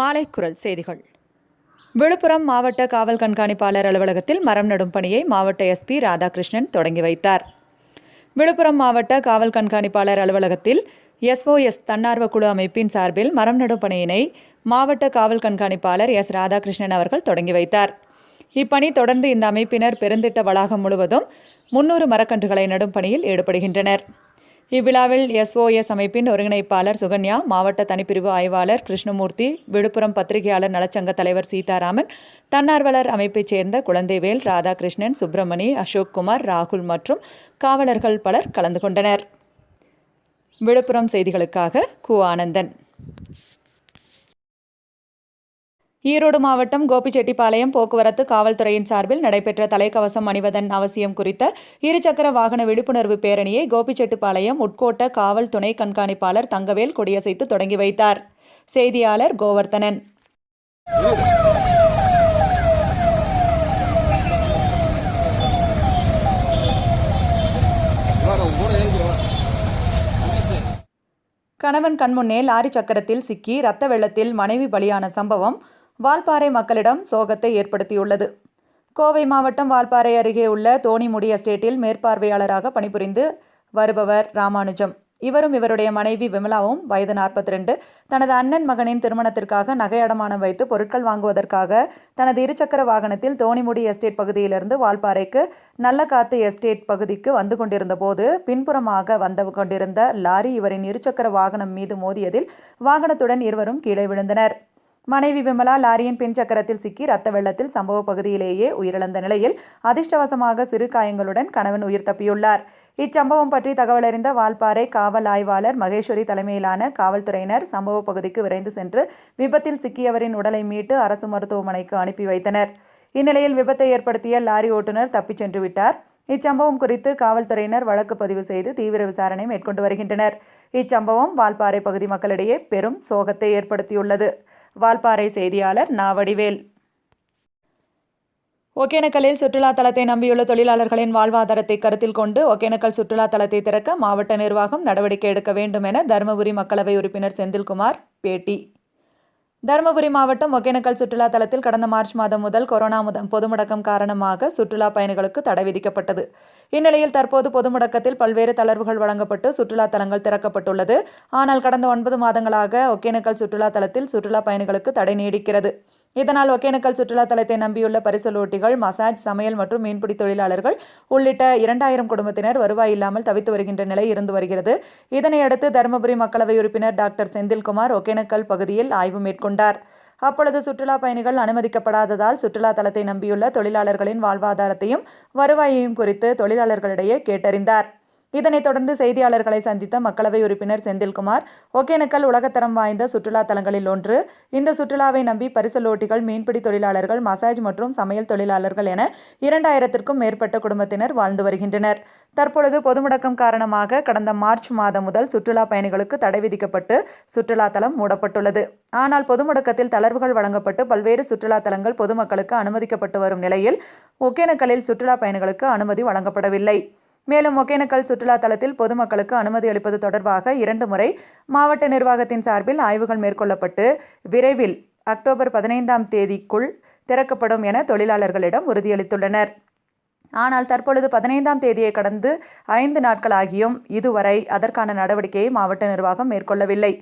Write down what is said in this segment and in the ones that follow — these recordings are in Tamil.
மாலை குரல் செய்திகள். விழுப்புரம் மாவட்ட காவல் கண்காணிப்பாளர் அலுவலகத்தில் மரம் நடும் பணியை மாவட்ட எஸ்பி ராதாகிருஷ்ணன் தொடங்கி வைத்தார். விழுப்புரம் மாவட்ட காவல் கண்காணிப்பாளர் அலுவலகத்தில் எஸ்ஓஎஸ் தன்னார்வ குழு அமைப்பின் சார்பில் மரம் நடும் பணியினை மாவட்ட காவல் கண்காணிப்பாளர் எஸ் ராதாகிருஷ்ணன் அவர்கள் தொடங்கி வைத்தார். இப்பணி தொடர்ந்து இந்த அமைப்பினர் பெருந்திட்ட வளாகம் முழுவதும் முன்னூறு மரக்கன்றுகளை நடும் பணியில் ஈடுபடுகின்றனர். இவ்விழாவில் எஸ்ஓஎஸ் அமைப்பின் ஒருங்கிணைப்பாளர் சுகன்யா மாவட்ட தனிப்பிரிவு ஆய்வாளர் கிருஷ்ணமூர்த்தி விழுப்புரம் பத்திரிகையாளர் நலச்சங்க தலைவர் சீதாராமன் தன்னார்வலர் அமைப்பைச் சேர்ந்த குழந்தைவேல் ராதாகிருஷ்ணன் சுப்பிரமணி அசோக் குமார் ராகுல் மற்றும் காவலர்கள் பலர் கலந்து கொண்டனர். விழுப்புரம் செய்திகளுக்காக கு. ஆனந்தன். ஈரோடு மாவட்டம் கோபிச்செட்டிப்பாளையம் போக்குவரத்து காவல்துறையின் சார்பில் நடைபெற்ற தலைக்கவசம் அணிவதன் அவசியம் குறித்த இருசக்கர வாகன விழிப்புணர்வு பேரணியை கோபிச்செட்டிப்பாளையம் உட்கோட்ட காவல் துணை கண்காணிப்பாளர் தங்கவேல் கொடியசைத்து தொடங்கி வைத்தார். செய்தியாளர் கோவர்த்தனன். கணவன் கண்முன்னே லாரி சக்கரத்தில் சிக்கி ரத்த வெள்ளத்தில் மனைவி பலியான சம்பவம் வால்பாறை மக்களிடம் சோகத்தை ஏற்படுத்தியுள்ளது. கோவை மாவட்டம் வால்பாறை அருகே உள்ள தோணிமுடி எஸ்டேட்டில் மேற்பார்வையாளராக பணிபுரிந்து வருபவர் ராமானுஜம். இவரும் இவருடைய மனைவி விமலாவும் வயது நாற்பத்தி ரெண்டு தனது அண்ணன் மகனின் திருமணத்திற்காக நகை அடமானம் வைத்து பொருட்கள் வாங்குவதற்காக தனது இருசக்கர வாகனத்தில் தோணிமுடி எஸ்டேட் பகுதியிலிருந்து வால்பாறைக்கு நல்லகாத்து எஸ்டேட் பகுதிக்கு வந்து கொண்டிருந்த போது பின்புறமாக வந்து கொண்டிருந்த லாரி இவரின் இருசக்கர வாகனம் மீது மோதியதில் வாகனத்துடன் இருவரும் கீழே விழுந்தனர். மனைவி விமலா லாரியின் பின் சக்கரத்தில் சிக்கி ரத்த வெள்ளத்தில் சம்பவ பகுதியிலேயே உயிரிழந்த நிலையில் அதிர்ஷ்டவசமாக சிறு காயங்களுடன் கணவன் உயிர் தப்பியுள்ளார். இச்சம்பவம் பற்றி தகவலறிந்த வால்பாறை காவல் ஆய்வாளர் மகேஸ்வரி தலைமையிலான காவல்துறையினர் சம்பவ பகுதிக்கு விரைந்து சென்று விபத்தில் சிக்கியவரின் உடலை மீட்டு அரசு மருத்துவமனைக்கு அனுப்பி வைத்தனர். இந்நிலையில் விபத்தை ஏற்படுத்திய லாரி ஓட்டுநர் தப்பிச் சென்று விட்டார். இச்சம்பவம் குறித்து காவல்துறையினர் வழக்கு பதிவு செய்து தீவிர விசாரணை மேற்கொண்டு வருகின்றனர். இச்சம்பவம் வால்பாறை பகுதி மக்களிடையே பெரும் சோகத்தை ஏற்படுத்தியுள்ளது. வால்பாறை செய்தியாளர் நாவடிவேல். ஒகேனக்கலில் சுற்றுலா தலத்தை நம்பியுள்ள தொழிலாளர்களின் வாழ்வாதாரத்தை கருத்தில் கொண்டு ஒகேனக்கல் சுற்றுலா தலத்தை திறக்க மாவட்ட நிர்வாகம் நடவடிக்கை எடுக்க வேண்டும் என தருமபுரி மக்களவை உறுப்பினர் செந்தில்குமார் பேட்டி. தருமபுரி மாவட்டம் ஒகேனக்கல் சுற்றுலா தலத்தில் கடந்த மார்ச் மாதம் முதல் கொரோனா முதல் பொதுமுடக்கம் காரணமாக சுற்றுலா பயணிகளுக்கு தடை விதிக்கப்பட்டது. இந்நிலையில் தற்போது பொதுமுடக்கத்தில் பல்வேறு தளர்வுகள் வழங்கப்பட்டு சுற்றுலா தலங்கள் திறக்கப்பட்டுள்ளது. ஆனால் கடந்த ஒன்பது மாதங்களாக ஒகேனக்கல் சுற்றுலா தலத்தில் சுற்றுலா பயணிகளுக்கு தடை நீடிக்கிறது. இதனால் ஒகேனக்கல் சுற்றுலா தலத்தை நம்பியுள்ள பரிசலோட்டிகள் மசாஜ் சமையல் மற்றும் மீன்பிடி தொழிலாளர்கள் உள்ளிட்ட இரண்டாயிரம் குடும்பத்தினர் வருவாய் இல்லாமல் தவித்து வருகின்ற நிலை இருந்து வருகிறது. இதனையடுத்து தருமபுரி மக்களவை உறுப்பினர் டாக்டர் செந்தில்குமார் ஒகேனக்கல் பகுதியில் ஆய்வு மேற்கொண்டார். அப்பொழுது சுற்றுலா பயணிகள் அனுமதிக்கப்படாததால் சுற்றுலா தலத்தை நம்பியுள்ள தொழிலாளர்களின் வாழ்வாதாரத்தையும் வருவாயையும் குறித்து தொழிலாளர்களிடையே கேட்டறிந்தார். இதனைத் தொடர்ந்து செய்தியாளர்களை சந்தித்த மக்களவை உறுப்பினர் செந்தில்குமார் ஒகேனக்கல் உலகத்தரம் வாய்ந்த சுற்றுலா தலங்களில் ஒன்று. இந்த சுற்றுலாவை நம்பி பரிசலோட்டிகள் மீன்பிடி தொழிலாளர்கள் மசாஜ் மற்றும் சமையல் தொழிலாளர்கள் என இரண்டாயிரத்திற்கும் மேற்பட்ட குடும்பத்தினர் வாழ்ந்து வருகின்றனர். தற்பொழுது பொதுமுடக்கம் காரணமாக கடந்த மார்ச் மாதம் முதல் சுற்றுலா பயணிகளுக்கு தடை விதிக்கப்பட்டு சுற்றுலா தலம் மூடப்பட்டுள்ளது. ஆனால் பொதுமுடக்கத்தில் தளர்வுகள் வழங்கப்பட்டு பல்வேறு சுற்றுலா தலங்கள் பொதுமக்களுக்கு அனுமதிக்கப்பட்டு வரும் நிலையில் ஒகேனக்கலில் சுற்றுலா பயணிகளுக்கு அனுமதி வழங்கப்படவில்லை. மேலும் ஒகேனக்கல் சுற்றுலா தலத்தில் பொதுமக்களுக்கு அனுமதி அளிப்பது தொடர்பாக இரண்டு முறை மாவட்ட நிர்வாகத்தின் சார்பில் ஆய்வுகள் மேற்கொள்ளப்பட்டு விரைவில் அக்டோபர் பதினைந்தாம் தேதிக்குள் திறக்கப்படும் என தொழிலாளர்களிடம் உறுதியளித்துள்ளனர். ஆனால் தற்பொழுது பதினைந்தாம் தேதியை கடந்து ஐந்து நாட்கள் ஆகியும் இதுவரை அதற்கான நடவடிக்கையை மாவட்ட நிர்வாகம் மேற்கொள்ளவில்லை.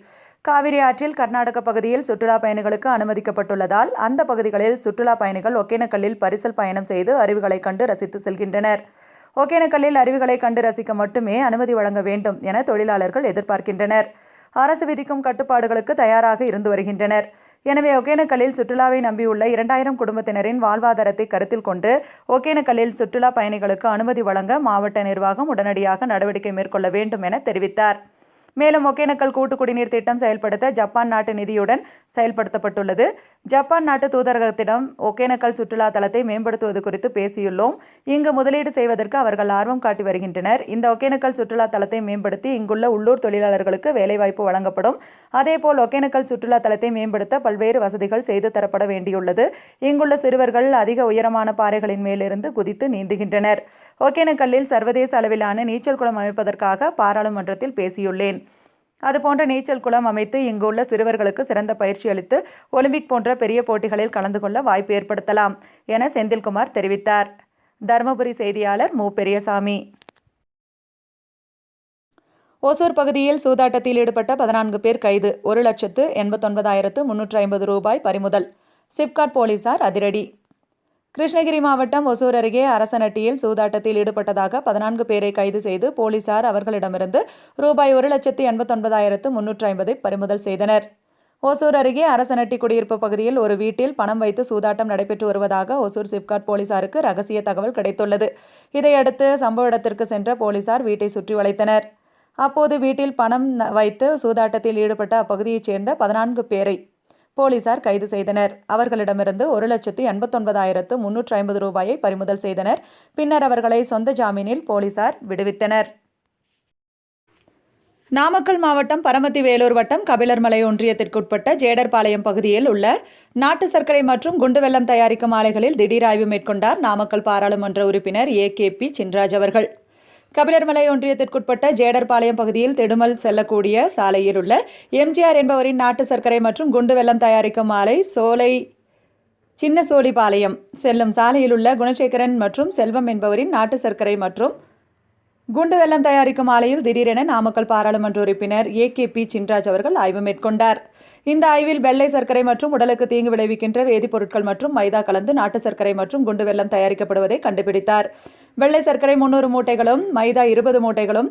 காவிரி ஆற்றில் கர்நாடக பகுதியில் சுற்றுலா பயணிகளுக்கு அனுமதிக்கப்பட்டுள்ளதால் அந்த பகுதிகளில் சுற்றுலா பயணிகள் ஒகேனக்கல்லில் பரிசல் பயணம் செய்து அருவிகளை கண்டு ரசித்து செல்கின்றனர். ஒகேனக்கல்லில் அருவிகளை கண்டு ரசிக்க மட்டுமே அனுமதி வழங்க வேண்டும் என தொழிலாளர்கள் எதிர்பார்க்கின்றனர். அரசு விதிக்கும் கட்டுப்பாடுகளுக்கு தயாராக இருந்து வருகின்றனர். எனவே ஒகேனக்கல்லில் சுற்றுலாவை நம்பியுள்ள இரண்டாயிரம் குடும்பத்தினரின் வாழ்வாதாரத்தை கருத்தில் கொண்டு ஒகேனக்கல்லில் சுற்றுலா பயணிகளுக்கு அனுமதி வழங்க மாவட்ட நிர்வாகம் உடனடியாக நடவடிக்கை மேற்கொள்ள வேண்டும் என தெரிவித்தார். மேலும் ஒகேனக்கல் கூட்டு குடிநீர் திட்டம் செயல்படுத்த ஜப்பான் நாட்டு நிதியுடன் செயல்படுத்தப்பட்டுள்ளது. ஜப்பான் நாட்டு தூதரகத்திடம் ஒகேனக்கல் சுற்றுலா தலத்தை மேம்படுத்துவது குறித்து பேசியுள்ளோம். இங்கு முதலீடு செய்வதற்கு அவர்கள் ஆர்வம் காட்டி வருகின்றனர். இந்த ஒகேனக்கல் சுற்றுலா தலத்தை மேம்படுத்தி இங்குள்ள உள்ளூர் தொழிலாளர்களுக்கு வேலைவாய்ப்பு வழங்கப்படும். அதேபோல் ஒகேனக்கல் சுற்றுலா தலத்தை மேம்படுத்த பல்வேறு வசதிகள் செய்து தரப்பட வேண்டியுள்ளது. இங்குள்ள சிறுவர்கள் அதிக உயரமான பாறைகளின் மேலிருந்து குதித்து நீந்துகின்றனர். ஒகேனக்கல்லில் சர்வதேச அளவிலான நீச்சல் குளம் அமைப்பதற்காக பாராளுமன்றத்தில் பேசியுள்ளேன். அதுபோன்ற நீச்சல் குளம் அமைத்து இங்குள்ள சிறுவர்களுக்கு சிறந்த பயிற்சி அளித்து ஒலிம்பிக் போன்ற பெரிய போட்டிகளில் கலந்து கொள்ள வாய்ப்பு ஏற்படுத்தலாம் என செந்தில்குமார் தெரிவித்தார். தருமபுரி செய்தியாளர் மு. பெரியசாமி. ஓசூர் பகுதியில் சூதாட்டத்தில் ஈடுபட்ட பதினான்கு பேர் கைது ஒரு லட்சத்து எண்பத்தொன்பதாயிரத்து முன்னூற்று ஐம்பது ரூபாய் பறிமுதல். சிப்காட் போலீசார் அதிரடி. கிருஷ்ணகிரி மாவட்டம் ஒசூர் அருகே அரசநட்டியில் சூதாட்டத்தில் ஈடுபட்டதாக பதினான்கு பேரை கைது செய்து போலீசார் அவர்களிடமிருந்து ரூபாய் ஒரு லட்சத்தி எண்பத்தொன்பதாயிரத்து முன்னூற்று ஐம்பதை பறிமுதல் செய்தனர். ஓசூர் அருகே அரசனட்டி குடியிருப்பு பகுதியில் ஒரு வீட்டில் பணம் வைத்து சூதாட்டம் நடைபெற்று வருவதாக ஒசூர் சிப்காட் போலீசாருக்கு ரகசிய தகவல் கிடைத்துள்ளது. இதையடுத்து சம்பவ இடத்திற்கு சென்ற போலீசார் வீட்டை சுற்றி வளைத்தனர். அப்போது வீட்டில் பணம் வைத்து சூதாட்டத்தில் ஈடுபட்ட அப்பகுதியைச் சேர்ந்த பதினான்கு பேரை போலீசார் கைது செய்தனர். அவர்களிடமிருந்து ஒரு லட்சத்து எண்பத்தொன்பதாயிரத்து முன்னூற்று ஐம்பது ரூபாயை பறிமுதல் செய்தனர். பின்னர் அவர்களை சொந்த ஜாமீனில் போலீசார் விடுவித்தனர். நாமக்கல் மாவட்டம் பரமத்தி வேலூர் வட்டம் கபிலர்மலை ஒன்றியத்திற்குட்பட்ட ஜேடர்பாளையம் பகுதியில் உள்ள நாட்டு சர்க்கரை மற்றும் குண்டு வெள்ளம் தயாரிக்கும் ஆலைகளில் திடீர் ஆய்வு மேற்கொண்டார் நாமக்கல் பாராளுமன்ற உறுப்பினர் ஏ கே பி சின்ராஜ் அவர்கள். கபிலர்மலை ஒன்றியத்திற்குட்பட்ட ஜேடர்பாளையம் பகுதியில் திடுமல் செல்லக்கூடிய சாலையில் உள்ள எம்ஜிஆர் என்பவரின் நாட்டு சர்க்கரை மற்றும் குண்டு வெள்ளம் தயாரிக்கும் ஆலை சோலை சின்ன சோழிபாளையம் செல்லும் சாலையில் உள்ள குணசேகரன் மற்றும் செல்வம் என்பவரின் நாட்டு சர்க்கரை மற்றும் குண்டு வெல்லம் தயாரிக்கும் ஆலையில் திடீரென நாமக்கல் பாராளுமன்ற உறுப்பினர் ஏ கே பி சின்ராஜ் அவர்கள் ஆய்வு மேற்கொண்டார். இந்த ஆய்வில் வெள்ளை சர்க்கரை மற்றும் உடலுக்கு தீங்கு விளைவிக்கின்ற வேதிப்பொருட்கள் மற்றும் மைதா கலந்து நாட்டு சர்க்கரை மற்றும் குண்டு வெல்லம் தயாரிக்கப்படுவதை கண்டுபிடித்தார். வெள்ளை சர்க்கரை முன்னூறு மூட்டைகளும் மைதா இருபது மூட்டைகளும்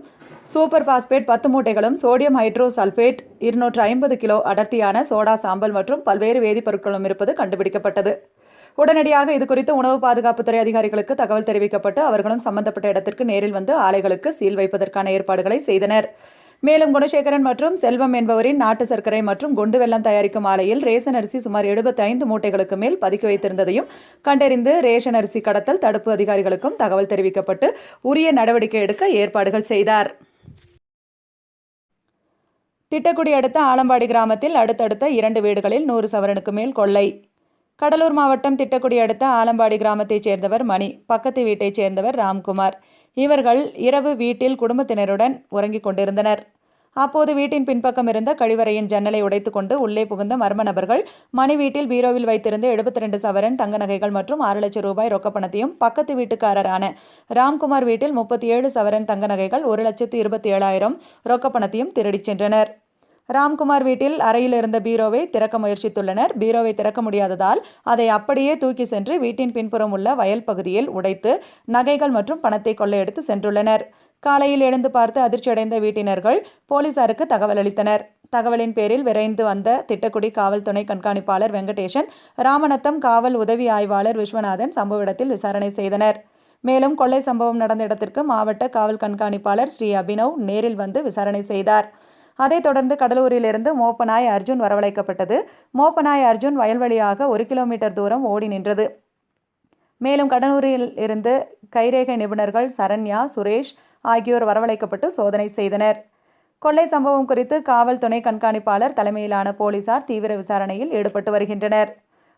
சூப்பர் பாஸ்பேட் பத்து மூட்டைகளும் சோடியம் ஹைட்ரோ சல்பேட் இருநூற்று ஐம்பது கிலோ அடர்த்தியான சோடா சாம்பல் மற்றும் பல்வேறு வேதிப்பொருட்களும் இருப்பது கண்டுபிடிக்கப்பட்டது. உடனடியாக இது குறித்து உணவு பாதுகாப்புத்துறை அதிகாரிகளுக்கு தகவல் தெரிவிக்கப்பட்டு அவர்களும் சம்பந்தப்பட்ட இடத்திற்கு நேரில் வந்து ஆலைகளுக்கு சீல் வைப்பதற்கான ஏற்பாடுகளை செய்தனர். மேலும் குணசேகரன் மற்றும் செல்வம் என்பவரின் நாட்டு சர்க்கரை மற்றும் குண்டு வெள்ளம் தயாரிக்கும் ஆலையில் ரேஷன் அரிசி சுமார் 75 மூட்டைகளுக்கு மேல் பதுக்கி வைத்திருந்ததையும் கண்டறிந்து ரேஷன் அரிசி கடத்தல் தடுப்பு அதிகாரிகளுக்கும் தகவல் தெரிவிக்கப்பட்டு உரிய நடவடிக்கை எடுக்க ஏற்பாடுகள் செய்தார். திட்டக்குடி அடுத்த ஆலம்பாடி கிராமத்தில் அடுத்தடுத்த இரண்டு வீடுகளில் நூறு சவரனுக்கு மேல் கொள்ளை. கடலூர் மாவட்டம் திட்டக்குடி அடுத்த ஆலம்பாடி கிராமத்தைச் சேர்ந்தவர் மணி பக்கத்து வீட்டைச் சேர்ந்தவர் ராம்குமார். இவர்கள் இரவு வீட்டில் குடும்பத்தினருடன் உறங்கிக் கொண்டிருந்தனர். அப்போது வீட்டின் பின்பக்கம் இருந்த கழிவறையின் ஜன்னலை உடைத்துக்கொண்டு உள்ளே புகுந்த மர்ம நபர்கள் மணி வீட்டில் பீரோவில் வைத்திருந்த 72 சவரன் தங்க நகைகள் மற்றும் ஆறு லட்சம் ரூபாய் ரொக்கப்பணத்தையும் பக்கத்து வீட்டுக்காரரான ராம்குமார் வீட்டில் முப்பத்தி ஏழு சவரன் தங்க நகைகள் ஒரு லட்சத்து இருபத்தி ஏழாயிரம் ரொக்கப்பணத்தையும் திருடிச் சென்றனர். ராம்குமார் வீட்டில் அறையில் இருந்த பீரோவை திறக்க முயற்சித்துள்ளனர். பீரோவை திறக்க முடியாததால் அதை அப்படியே தூக்கி சென்று வீட்டின் பின்புறம் உள்ள வயல் பகுதியில் உடைத்து நகைகள் மற்றும் பணத்தை கொள்ளையடித்து சென்றுள்ளனர். காலையில் எழுந்து பார்த்து அதிர்ச்சியடைந்த வீட்டினர்கள் போலீசாருக்கு தகவல் அளித்தனர். தகவலின் பேரில் விரைந்து வந்த திட்டக்குடி காவல் துணை கண்காணிப்பாளர் வெங்கடேசன் ராமநத்தம் காவல் உதவி ஆய்வாளர் விஸ்வநாதன் சம்பவ இடத்தில் விசாரணை செய்தனர். மேலும் கொள்ளை சம்பவம் நடந்த இடத்திற்கு மாவட்ட காவல் கண்காணிப்பாளர் ஸ்ரீ அபினவ் நேரில் வந்து விசாரணை செய்தார். அதைத் தொடர்ந்து கடலூரிலிருந்து மோப்பனாய் அர்ஜுன் வரவழைக்கப்பட்டது. மோப்பனாய் அர்ஜுன் வயல்வெளியாக ஒரு கிலோமீட்டர் தூரம் ஓடி நின்றது. மேலும் கடலூரில் இருந்து கைரேகை நிபுணர்கள் சரண்யா சுரேஷ் ஆகியோர் வரவழைக்கப்பட்டு சோதனை செய்தனர். கொள்ளை சம்பவம் குறித்து காவல் துணை கண்காணிப்பாளர் தலைமையிலான போலீசார் தீவிர விசாரணையில் ஈடுபட்டு வருகின்றனர்.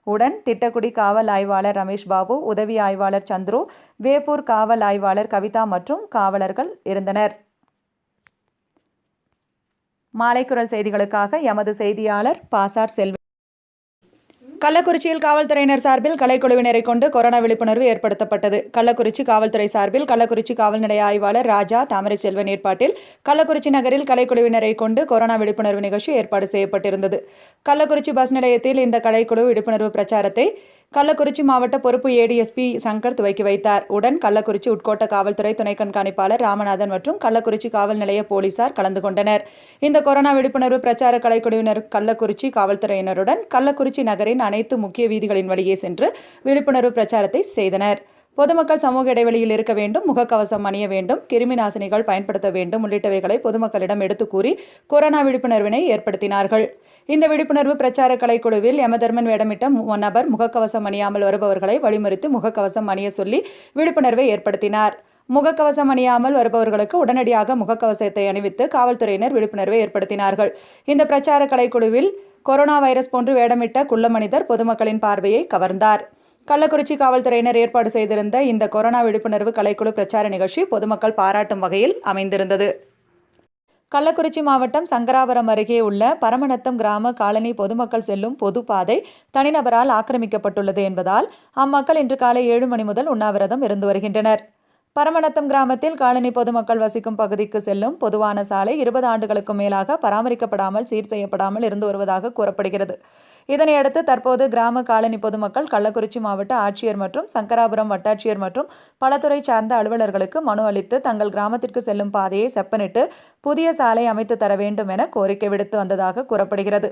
உடன் திட்டக்குடி காவல் ஆய்வாளர் ரமேஷ் பாபு உதவி ஆய்வாளர் சந்துரு வேப்பூர் காவல் ஆய்வாளர் கவிதா மற்றும் காவலர்கள் இருந்தனர். மாலைக்குரல் செய்திகளுக்காக எமது செய்தியாளர் பாசார் செல்வி. கள்ளக்குறிச்சியில் காவல்துறையினர் சார்பில் கலைக்குழுவினரை கொண்டு கொரோனா விழிப்புணர்வு ஏற்படுத்தப்பட்டது. கள்ளக்குறிச்சி காவல்துறை சார்பில் கள்ளக்குறிச்சி காவல் நிலைய ஆய்வாளர் ராஜா தாமரை செல்வன் ஏற்பாட்டில் கள்ளக்குறிச்சி நகரில் கலைக்குழுவினரை கொண்டு கொரோனா விழிப்புணர்வு நிகழ்ச்சி ஏற்பாடு செய்யப்பட்டிருந்தது. கள்ளக்குறிச்சி பஸ் நிலையத்தில் இந்த கலைக்குழு விழிப்புணர்வு பிரச்சாரத்தை கள்ளக்குறிச்சி மாவட்ட பொறுப்பு ஏடிஎஸ்பி சங்கர் துவக்கி வைத்தார். உடன் கள்ளக்குறிச்சி உட்கோட்ட காவல்துறை துணை கண்காணிப்பாளர் ராமநாதன் மற்றும் கள்ளக்குறிச்சி காவல் நிலைய போலீசார் கலந்து கொண்டனர். இந்த கொரோனா விழிப்புணர்வு பிரச்சார கலைக்குழுவினர் கள்ளக்குறிச்சி காவல்துறையினருடன் கள்ளக்குறிச்சி நகரின் அனைத்து முக்கிய வீதிகளின் வழியே சென்று விழிப்புணர்வு பிரச்சாரத்தை செய்தனர். பொதுமக்கள் சமூக இடைவெளியில் இருக்க வேண்டும் முகக்கவசம் அணிய வேண்டும் கிருமி நாசினிகள் பயன்படுத்த வேண்டும் உள்ளிட்டவைகளை பொதுமக்களிடம் எடுத்து கூறி கொரோனா விழிப்புணர்வினை ஏற்படுத்தினார்கள். இந்த விழிப்புணர்வு பிரச்சார கலைக்குழுவில் யமதர்மன் வேடமிட்ட மு- நபர் முகக்கவசம் அணியாமல் வருபவர்களை வழிமறித்து முகக்கவசம் அணிய சொல்லி விழிப்புணர்வை ஏற்படுத்தினார். முகக்கவசம் அணியாமல் வருபவர்களுக்கு உடனடியாக முகக்கவசத்தை அணிவித்து காவல்துறையினர் விழிப்புணர்வை ஏற்படுத்தினார்கள். இந்த பிரச்சார கலைக்குழுவில் கொரோனா வைரஸ் போன்று வேடமிட்ட குள்ள மனிதர் பொதுமக்களின் பார்வையை கவர்ந்தார். கள்ளக்குறிச்சி காவல்துறையினர் ஏற்பாடு செய்திருந்த இந்த கொரோனா விழிப்புணர்வு கலைக்குழு பிரச்சார நிகழ்ச்சி பொதுமக்கள் பாராட்டும் வகையில் அமைந்திருந்தது. கள்ளக்குறிச்சி மாவட்டம் சங்கராபுரம் அருகே உள்ள பரமநத்தம் கிராம காலனி பொதுமக்கள் செல்லும் பொதுப்பாதை தனிநபரால் ஆக்கிரமிக்கப்பட்டுள்ளது என்பதால் அம்மக்கள் இன்று காலை ஏழு மணி முதல் உண்ணாவிரதம் இருந்து வருகின்றனர். பரமநத்தம் கிராமத்தில் காலனி பொதுமக்கள் வசிக்கும் பகுதிக்கு செல்லும் பொதுவான சாலை இருபது ஆண்டுகளுக்கும் மேலாக பராமரிக்கப்படாமல் சீர் செய்யப்படாமல் இருந்து வருவதாக கூறப்படுகிறது. இதனையடுத்து தற்போது கிராம காலனி பொதுமக்கள் கள்ளக்குறிச்சி மாவட்ட ஆட்சியர் மற்றும் சங்கராபுரம் வட்டாட்சியர் மற்றும் பலத்துறை சார்ந்த அலுவலர்களுக்கு மனு அளித்து தங்கள் கிராமத்திற்கு செல்லும் பாதையை செப்பனிட்டு புதிய சாலை அமைத்து தர வேண்டும் என கோரிக்கை விடுத்து வந்ததாக கூறப்படுகிறது.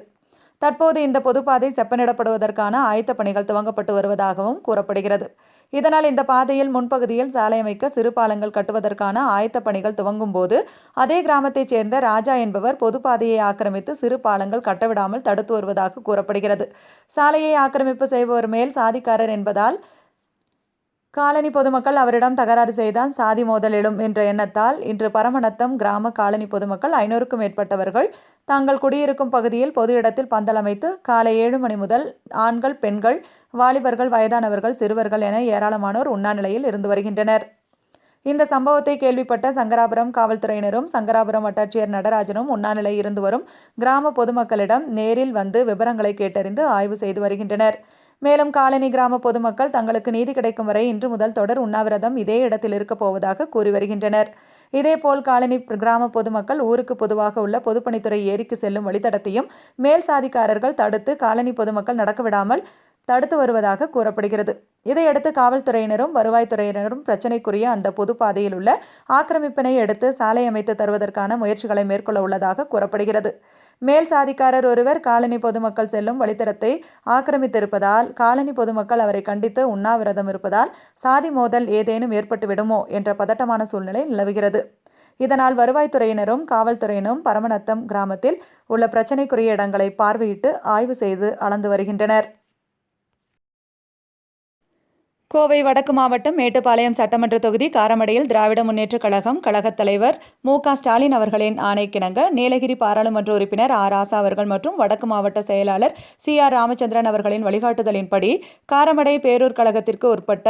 தற்போது இந்த பொதுப்பாதை செப்பனிடப்படுவதற்கான ஆயத்த பணிகள் துவங்கப்பட்டு வருவதாகவும் கூறப்படுகிறது. இதனால் இந்த பாதையில் முன்பகுதியில் சாலை அமைக்க சிறு பாலங்கள் கட்டுவதற்கான ஆயத்த பணிகள் துவங்கும் போது அதே கிராமத்தைச் சேர்ந்த ராஜா என்பவர் பொதுப்பாதையை ஆக்கிரமித்து சிறு பாலங்கள் கட்டவிடாமல் தடுத்து வருவதாக கூறப்படுகிறது. சாலையை ஆக்கிரமிப்பு செய்பவர் மேல் சாதிக்காரர் என்பதால் காலனி பொதுமக்கள் அவரிடம் தகராறு செய்தால் சாதி மோதல் எழும் என்ற எண்ணத்தால் இன்று பரமநத்தம் கிராம காலனி பொதுமக்கள் ஐநூறுக்கும் மேற்பட்டவர்கள் தாங்கள் குடியிருக்கும் பகுதியில் பொது இடத்தில் பந்தல் அமைத்து காலை ஏழு மணி முதல் ஆண்கள் பெண்கள் வாலிபர்கள் வயதானவர்கள் சிறுவர்கள் என ஏராளமானோர் உண்ணாநிலையில் இருந்து வருகின்றனர். இந்த சம்பவத்தை கேள்விப்பட்ட சங்கராபுரம் காவல்துறையினரும் சங்கராபுரம் வட்டாட்சியர் நடராஜனும் உண்ணாநிலை இருந்து வரும் கிராம பொதுமக்களிடம் நேரில் வந்து விவரங்களை கேட்டறிந்து ஆய்வு செய்து வருகின்றனர். மேலும் காலனி கிராம பொதுமக்கள் தங்களுக்கு நீதி கிடைக்கும் வரை இன்று முதல் தொடர் உண்ணாவிரதம் இதே இடத்தில் இருக்கப் போவதாக கூறி வருகின்றனர். இதேபோல் காலனி கிராம பொதுமக்கள் ஊருக்கு பொதுவாக உள்ள பொதுப்பணித்துறை ஏரிக்கு செல்லும் வழித்தடத்தையும் மேல் சாதிக்காரர்கள் தடுத்து காலனி பொதுமக்கள் நடக்க விடாமல் தடுத்து வருவதாக கூறப்படுகிறது. இதையடுத்து காவல்துறையினரும் வருவாய்த்துறையினரும் பிரச்சினைக்குரிய அந்த பொது பாதையில் உள்ள ஆக்கிரமிப்பினை எடுத்து சாலை அமைத்து தருவதற்கான முயற்சிகளை மேற்கொள்ள உள்ளதாக கூறப்படுகிறது. மேல் சாதிக்காரர் ஒருவர் காலனி பொதுமக்கள் செல்லும் வழித்தடத்தை ஆக்கிரமித்திருப்பதால் காலனி பொதுமக்கள் அவரை கண்டித்து உண்ணாவிரதம் இருப்பதால் சாதி மோதல் ஏதேனும் ஏற்பட்டுவிடுமோ என்ற பதட்டமான சூழ்நிலை நிலவுகிறது. இதனால் வருவாய்த்துறையினரும் காவல்துறையினரும் பரமநத்தம் கிராமத்தில் உள்ள பிரச்சினைக்குரிய இடங்களை பார்வையிட்டு ஆய்வு செய்து அளந்து வருகின்றனர். கோவை வடக்கு மாவட்டம் மேட்டுப்பாளையம் சட்டமன்ற தொகுதி காரமடையில் திராவிட முன்னேற்றக் கழகம் கழகத் தலைவர் மு க ஸ்டாலின் அவர்களின் ஆணைக்கிணங்க நீலகிரி பாராளுமன்ற உறுப்பினர் ஆர் ஆசா அவர்கள் மற்றும் வடக்கு மாவட்ட செயலாளர் சி ஆர் ராமச்சந்திரன் அவர்களின் வழிகாட்டுதலின்படி காரமடை பேரூர் கழகத்திற்கு உட்பட்ட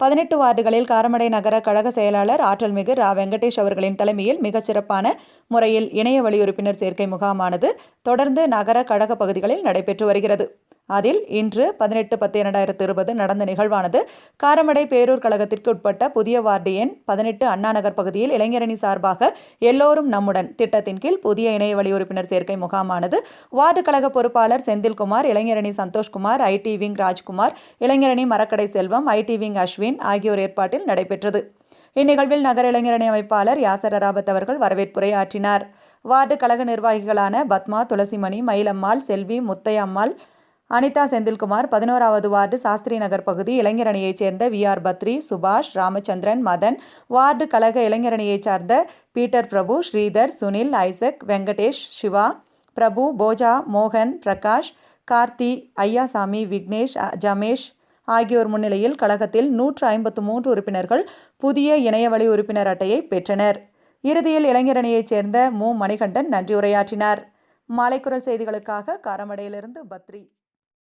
பதினெட்டு வார்டுகளில் காரமடை நகர கழக செயலாளர் ஆற்றல்மிகு ரா. வெங்கடேஷ் அவர்களின் தலைமையில் மிகச்சிறப்பான முறையில் இணைய வழி உறுப்பினர் சேர்க்கை முகாமானது தொடர்ந்து நகர கழக பகுதிகளில் நடைபெற்று வருகிறது. அதில் இன்று பதினெட்டு பத்து இரண்டாயிரத்து இருபது நடந்த நிகழ்வானது. காரமடை பேரூர் கழகத்திற்கு உட்பட்ட புதிய வார்டு எண் பதினெட்டு அண்ணாநகர் பகுதியில் இளைஞரணி சார்பாக எல்லோரும் நம்முடன் திட்டத்தின் கீழ் புதிய இணைய வழி உறுப்பினர் சேர்க்கை முகாமானது. வார்டு கழக பொறுப்பாளர் செந்தில்குமார் இளைஞரணி சந்தோஷ்குமார் ஐடி விங் ராஜ்குமார் இளைஞரணி மரக்கடை செல்வம் ஐடி விங் அஸ்வின் ஆகியோர் ஏற்பாட்டில் நடைபெற்றது. இந்நிகழ்வில் நகர இளைஞரணி அமைப்பாளர் யாசர் அராபத் அவர்கள் வரவேற்புரை ஆற்றினார். வார்டு கழக நிர்வாகிகளான பத்மா துளசிமணி மயிலம்மாள் செல்வி முத்தையம்மாள் அனிதா செந்தில்குமார் பதினோராவது வார்டு சாஸ்திரி நகர் பகுதி இளைஞரணியைச் சேர்ந்த வி ஆர் பத்ரி சுபாஷ் ராமச்சந்திரன் மதன் வார்டு கழக இளைஞரணியைச் சார்ந்த பீட்டர் பிரபு ஸ்ரீதர் சுனில் ஐசக் வெங்கடேஷ் சிவா பிரபு போஜா மோகன் பிரகாஷ் கார்த்தி ஐயாசாமி விக்னேஷ் ஜமேஷ் ஆகியோர் முன்னிலையில் கழகத்தில் நூற்று ஐம்பத்து மூன்று உறுப்பினர்கள் புதிய இணையவழி உறுப்பினர் அட்டையை பெற்றனர். இறுதியில் இளைஞரணியைச் சேர்ந்த மு. மணிகண்டன் நன்றி உரையாற்றினார் மாலைக்குரல் செய்திகளுக்காக காரமடையிலிருந்து பத்ரி.